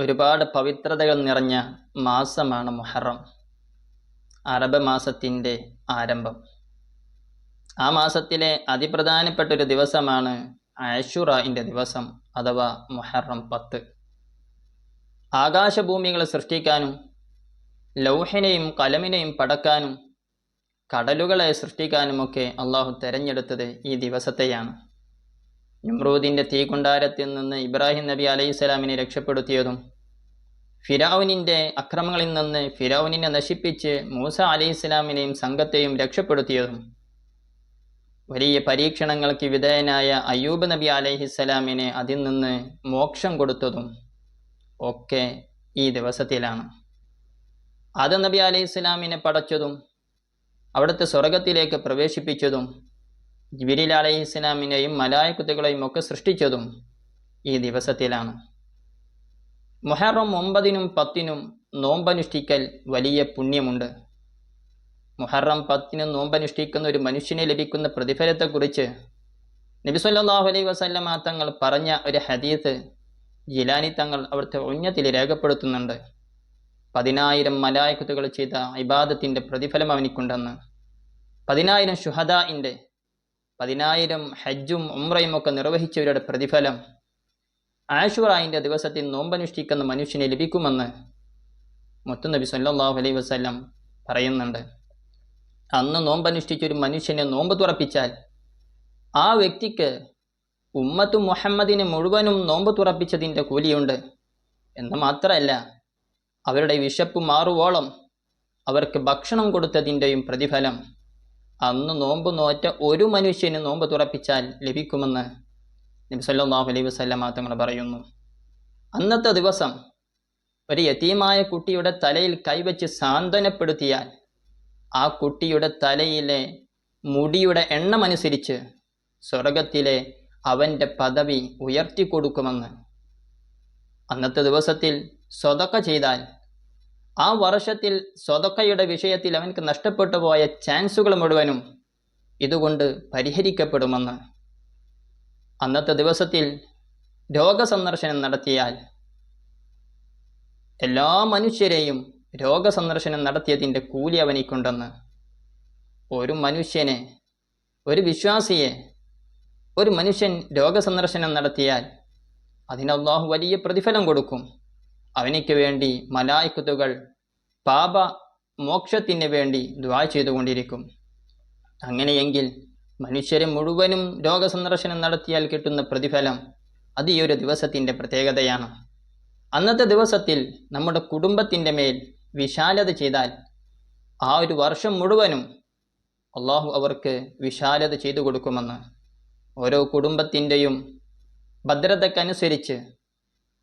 ഒരുപാട് പവിത്രതകൾ നിറഞ്ഞ മാസമാണ് മുഹറം അറബ് മാസത്തിന്റെ ആരംഭം. ആ മാസത്തിലെ അതിപ്രധാനപ്പെട്ട ഒരു ദിവസമാണ് ആഷുറായിന്റെ ദിവസം അഥവാ മുഹറം പത്ത്. ആകാശഭൂമികളെ സൃഷ്ടിക്കാനും ലൗഹിനെയും കലമിനെയും പടക്കാനും കടലുകളെ സൃഷ്ടിക്കാനുമൊക്കെ അള്ളാഹു തെരഞ്ഞെടുത്തത് ഈ ദിവസത്തെയാണ്. നിമ്രൂദിന്റെ തീകുണ്ടാരത്തിൽ നിന്ന് ഇബ്രാഹിം നബി അലൈഹി സ്വലാമിനെ രക്ഷപ്പെടുത്തിയതും ഫിരാവുനിന്റെ അക്രമങ്ങളിൽ നിന്ന് ഫിരാവുനിനെ നശിപ്പിച്ച് മൂസ അലി ഇസ്ലാമിനെയും സംഘത്തെയും രക്ഷപ്പെടുത്തിയതും വലിയ പരീക്ഷണങ്ങൾക്ക് വിധേയനായ അയ്യൂബ് നബി അലൈഹിസ്സലാമിനെ അതിൽ നിന്ന് മോക്ഷം കൊടുത്തതും ഒക്കെ ഈ ദിവസത്തിലാണ്. ആദം നബി അലൈഹി സ്വലാമിനെ പടച്ചതും അവിടുത്തെ സ്വർഗത്തിലേക്ക് പ്രവേശിപ്പിച്ചതും ജിബിരിൽ അലൈഹി ഇസ്ലാമിനെയും മലായക്കുത്തുകളെയും ഒക്കെ സൃഷ്ടിച്ചതും ഈ ദിവസത്തിലാണ്. മുഹറം ഒമ്പതിനും പത്തിനും നോമ്പനുഷ്ഠിക്കൽ വലിയ പുണ്യമുണ്ട്. മുഹറം പത്തിനും നോമ്പനുഷ്ഠിക്കുന്ന ഒരു മനുഷ്യനെ ലഭിക്കുന്ന പ്രതിഫലത്തെക്കുറിച്ച് നബി സല്ലല്ലാഹു അലൈഹി വസല്ലമ തങ്ങൾ പറഞ്ഞ ഒരു ഹദീത്ത് ജിലാനി തങ്ങൾ അവിടുത്തെ ഉഞ്ഞത്തിൽ രേഖപ്പെടുത്തുന്നുണ്ട്. പതിനായിരം മലായക്കുത്തുകൾ ചെയ്ത ഇബാദത്തിന്റെ പ്രതിഫലം അവനിക്കുണ്ടെന്ന്. പതിനായിരം ഷുഹദാഇന്റെ പതിനായിരം ഹജ്ജും ഉംറയും ഒക്കെ നിർവഹിച്ചവരുടെ പ്രതിഫലം ആഷുറായിന്റെ ദിവസത്തിൽ നോമ്പനുഷ്ഠിക്കുന്ന മനുഷ്യനെ ലഭിക്കുമെന്ന് മുത്തുനബി സല്ലാഹു അലൈ വസല്ലം പറയുന്നുണ്ട്. അന്ന് നോമ്പനുഷ്ഠിച്ച ഒരു മനുഷ്യനെ നോമ്പ് തുറപ്പിച്ചാൽ ആ വ്യക്തിക്ക് ഉമ്മത്തു മുഹമ്മദിന് മുഴുവനും നോമ്പ് തുറപ്പിച്ചതിന്റെ കൂലിയുണ്ട് എന്ന് മാത്രമല്ല അവരുടെ വിശപ്പ് മാറുവോളം അവർക്ക് ഭക്ഷണം കൊടുത്തതിന്റെയും പ്രതിഫലം അന്ന് നോമ്പ് നോറ്റ ഒരു മനുഷ്യന് നോമ്പ് തുറപ്പിച്ചാൽ ലഭിക്കുമെന്ന് നബി സല്ലല്ലാഹു അലൈഹി വസല്ലമ തങ്ങൾ പറയുന്നു. അന്നത്തെ ദിവസം ഒരു യതീമായ കുട്ടിയുടെ തലയിൽ കൈവച്ച് സാന്ത്വനപ്പെടുത്തിയാൽ ആ കുട്ടിയുടെ തലയിലെ മുടിയുടെ എണ്ണമനുസരിച്ച് സ്വർഗത്തിലെ അവന്റെ പദവി ഉയർത്തി ഉയർത്തിക്കൊടുക്കുമെന്ന് അന്നത്തെ ദിവസത്തിൽ സ്വതക്ക ചെയ്താൽ ആ വർഷത്തിൽ സ്വതക്കയുടെ വിഷയത്തിൽ അവനക്ക് നഷ്ടപ്പെട്ടു പോയ ചാൻസുകൾ മുഴുവനും ഇതുകൊണ്ട് പരിഹരിക്കപ്പെടുമെന്ന്. അന്നത്തെ ദിവസത്തിൽ രോഗസന്ദർശനം നടത്തിയാൽ എല്ലാ മനുഷ്യരെയും രോഗസന്ദർശനം നടത്തിയതിന്റെ കൂലി അവനിക്കുണ്ടെന്ന് ഒരു മനുഷ്യനെ ഒരു വിശ്വാസിയെ ഒരു മനുഷ്യൻ രോഗസന്ദർശനം നടത്തിയാൽ അതിന് വലിയ പ്രതിഫലം കൊടുക്കും. അവനിക്ക് വേണ്ടി മലായിക്കുത്തുകൾ പാപ മോക്ഷത്തിന് വേണ്ടി ദ്വാ ചെയ്തുകൊണ്ടിരിക്കും. അങ്ങനെയെങ്കിൽ മനുഷ്യരെ മുഴുവനും രോഗസന്ദർശനം നടത്തിയാൽ കിട്ടുന്ന പ്രതിഫലം അത് ഈ ഒരു ദിവസത്തിന്റെ പ്രത്യേകതയാണ്. അന്നത്തെ ദിവസത്തിൽ നമ്മുടെ കുടുംബത്തിന്റെ മേൽ വിശാലത ചെയ്താൽ ആ ഒരു വർഷം മുഴുവനും അള്ളാഹു അവർക്ക് വിശാലത ചെയ്തു കൊടുക്കുമെന്ന്. ഓരോ കുടുംബത്തിന്റെയും ഭദ്രതക്കനുസരിച്ച്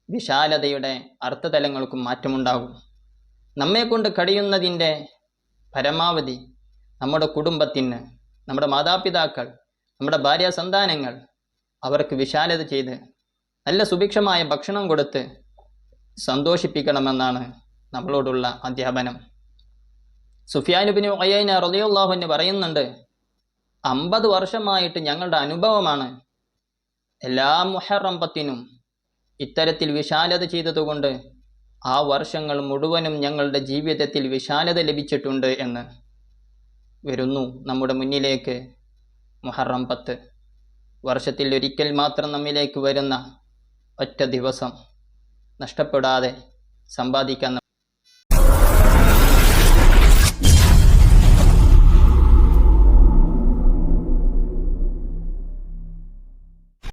വിശാലതയുടെ അർത്ഥതലങ്ങൾക്കും മാറ്റമുണ്ടാകും. നമ്മെക്കൊണ്ട് കഴിയുന്നതിന്റെ പരമാവധി നമ്മുടെ കുടുംബത്തിന് നമ്മുടെ മാതാപിതാക്കൾ നമ്മുടെ ഭാര്യ സന്താനങ്ങൾ അവർക്ക് വിശാലത ചെയ്ത് നല്ല സുഭിക്ഷമായ ഭക്ഷണം കൊടുത്ത് സന്തോഷിപ്പിക്കണമെന്നാണ് നമ്മളോടുള്ള അധ്യാപനം. സുഫിയാനുബിന് ഒയ്യന റലിയുള്ളാഹുവിന് പറയുന്നുണ്ട് അമ്പത് വർഷമായിട്ട് ഞങ്ങളുടെ അനുഭവമാണ് എല്ലാ മുഹറം പത്തിനും ഇത്തരത്തിൽ വിശാലത ചെയ്തതുകൊണ്ട് ആ വർഷങ്ങൾ മുഴുവനും ഞങ്ങളുടെ ജീവിതത്തിൽ വിശാലത ലഭിച്ചിട്ടുണ്ട് എന്ന്. വരുന്നു നമ്മുടെ മുന്നിലേക്ക്. മുഹറം പത്ത്. വർഷത്തിൽ ഒരിക്കൽ മാത്രം നമ്മിലേക്ക് വരുന്ന ഒറ്റ ദിവസം. നഷ്ടപ്പെടാതെ സമ്പാദിക്കാൻ